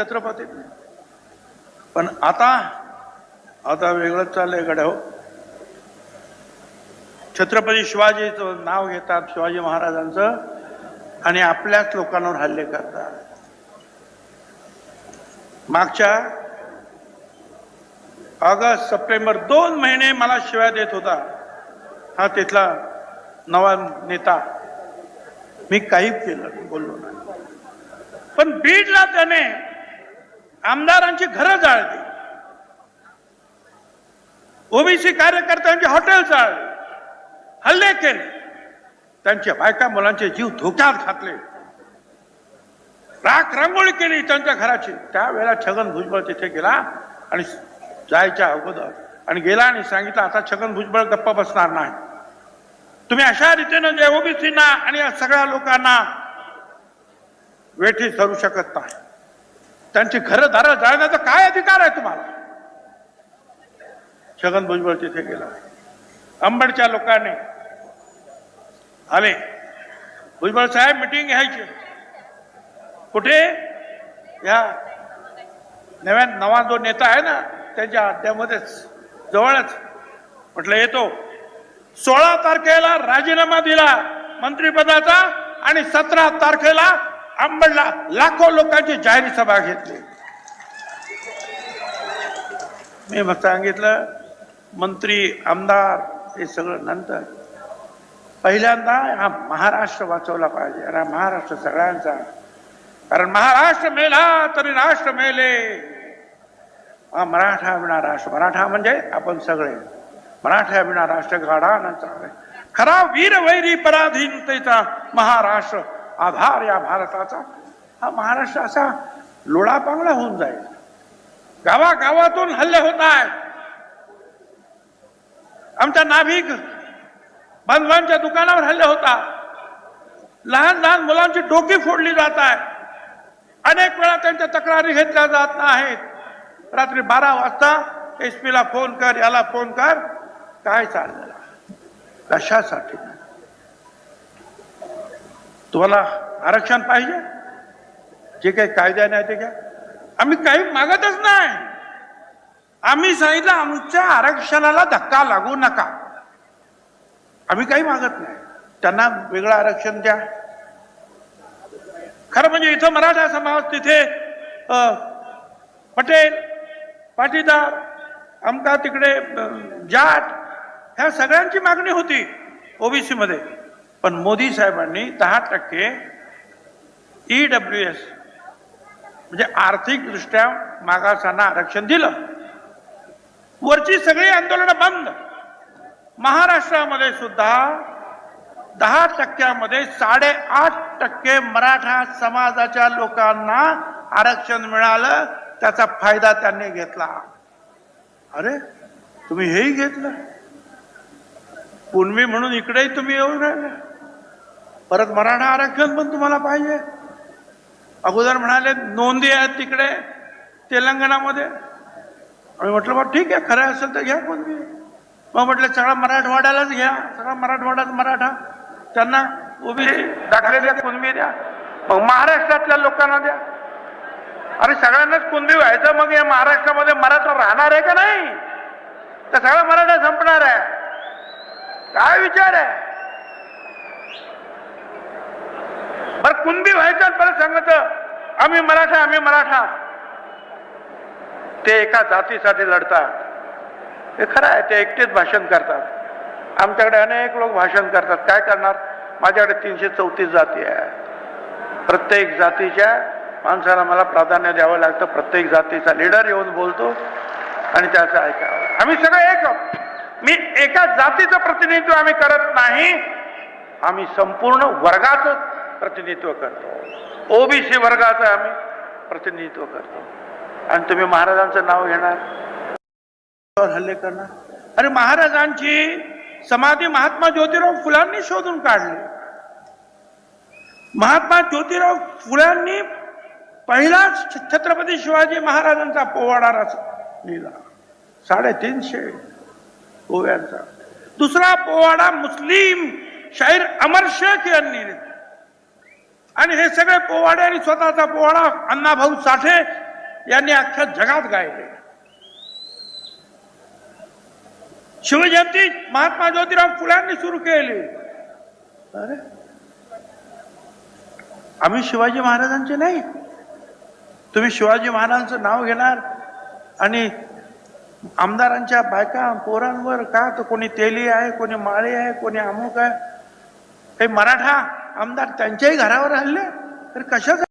छत्रपती. पण आता आता वेगळंच चाललंय गड्या हो. छत्रपती शिवाजीचं नाव घेतात शिवाजी महाराजांचं आणि आपल्याच लोकांवर हल्ले करतात. मागच्या ऑगस्ट सप्टेंबर दोन महिने मला शिवाय देत होता. हा तिथला नवा नेता. मी काही केलं बोललो नाही. पण बीडला त्याने आमदारांची घरं जाळली. ओबीसी कार्यकर्त्यांची हॉटेल जाळली. हल्ले केले. त्यांच्या बायका मुलांचे जीव धोक्यात घातले. राख रांगोळी केली त्यांच्या घराची. त्यावेळेला छगन भुजबळ तिथे गेला आणि जायच्या अगोदर आणि गेला आणि सांगितलं आता छगन भुजबळ गप्पा बसणार नाही. तुम्ही अशा रीतीनं जे ओबीसीना आणि या सगळ्या लोकांना वेठी धरू शकत नाही. त्यांची घरं दारं जाळण्याचा काय अधिकार आहे तुम्हाला? छगन भुजबळ तिथे गेला. अंबडच्या लोकांनी आले. भुजबळ साहेब मिटिंग घ्यायची. कुठे? या नव्या नवा जो नेता आहे ना त्याच्या अड्ड्यामध्येच जवळच. म्हटलं येतो. सोळा तारखेला राजीनामा दिला मंत्रिपदाचा आणि सतरा तारखेला अंबडला लाखो लोकांची जाहीर सभा घेतली. मी मग सांगितलं मंत्री आमदार हे सगळं नंतर. पहिल्यांदा हा महाराष्ट्र वाचवला पाहिजे. आणि महाराष्ट्र सगळ्यांचा. कारण महाराष्ट्र मेला तरी राष्ट्र मेले. हा मराठा विना राष्ट्र मराठा म्हणजे आपण सगळे. मराठा विना राष्ट्र गाडा न चाले खरा वीर वैरी पराधीनतेचा महाराष्ट्र आधार या भारताचा हा महाराष्ट्र असा लोळापांगळा होऊन जाईल. गावागावातून हल्ले होत आहेत. आमच्या नाभिक बांधवांच्या दुकानावर हल्ले होतात. लहान लहान मुलांची डोकी फोडली जात आहे अनेक वेळा त्यांच्या तक्रारी घेतल्या जात नाहीत. रात्री बारा वाजता एस पीला फोन कर याला फोन कर काय चाललं कशासाठी तुम्हाला आरक्षण पाहिजे? जे काही कायद्याने आहे ते घ्या. आम्ही काही मागतच नाही. आम्ही सांगितलं आमच्या आरक्षणाला धक्का लागू नका. आम्ही काही मागत नाही. त्यांना वेगळं आरक्षण द्या. खरं म्हणजे इथं मराठा समाज तिथे पटेल पाटीदार आमका तिकडे जाट ह्या सगळ्यांची मागणी होती ओबीसी मध्ये. पण मोदी साहेबांनी दहा टक्के ई डब्ल्यू एस म्हणजे आर्थिकदृष्ट्या मागासांना आरक्षण दिलं. वरची सगळी आंदोलनं बंद. महाराष्ट्रामध्ये सुद्धा दहा टक्क्यामध्ये साडेआठ टक्के मराठा समाजाच्या लोकांना आरक्षण मिळालं त्याचा फायदा त्यांनी घेतला. अरे तुम्ही हेही घेतलं. पूर्वी म्हणून इकडेही तुम्ही येऊन राहिले. परत मराठा आरक्षण पण तुम्हाला पाहिजे. अगोदर म्हणाले नोंदी आहेत तिकडे तेलंगणामध्ये. आम्ही म्हटलं बा ठीक आहे खरं असेल तर घ्या कोणती. मग म्हटलं सगळा मराठवाड्यालाच घ्या सगळा मराठवाडाच मराठा. त्यांना उभी दाखले द्या कुणबी द्या. मग महाराष्ट्रातल्या लोकांना द्या. अरे सगळ्यांनाच कुणबी व्हायचं मग या महाराष्ट्रामध्ये मराठा राहणार आहे का नाही? तर सगळा मराठा संपणार आहे. काय विचार आहे? कुणबी व्हायचं आणि परत सांगत आम्ही मराठा आम्ही मराठा. ते एका जातीसाठी लढतात. हे खरं आहे ते एकटेच भाषण करतात. आमच्याकडे अनेक लोक भाषण करतात. काय करणार? माझ्याकडे तीनशे चौतीस जाती आहे प्रत्येक जातीच्या माणसाला मला प्राधान्य द्यावं लागतं. प्रत्येक जातीचा लीडर येऊन बोलतो आणि त्याचं ऐकावं. आम्ही सगळं एक मी एका जातीचं प्रतिनिधित्व आम्ही करत नाही. आम्ही संपूर्ण वर्गाचं प्रतिनिधित्व करतो. ओबीसी वर्गाचं आम्ही प्रतिनिधित्व करतो. आणि तुम्ही महाराजांचं नाव घेणार. हल्ले करणार. अरे महाराजांची समाधी महात्मा ज्योतिराव फुलांनी शोधून काढली. महात्मा ज्योतिराव फुलांनी पहिलाच छत्रपती शिवाजी महाराजांचा पोवाडा रच लिहिला. साडेतीनशे ओव्यांचा दुसरा पोवाडा मुस्लिम शाहीर अमर शेख यांनी लिहिला. आणि हे सगळे पोवाडे आणि स्वतःचा पोवाडा अण्णाभाऊ साठे यांनी अख्ख्या जगात गायले. शिवजयंती महात्मा ज्योतिराव फुल्यांनी सुरू केली. अरे. आम्ही शिवाजी महाराजांचे नाही. तुम्ही शिवाजी महाराजांचं नाव घेणार आणि आमदारांच्या बायका पोरांवर का? तर कोणी तेली आहे कोणी माळी आहे कोणी अमुक आहे. काही मराठा आमदार त्यांच्याही घरावर हल्ले? तर कशाचं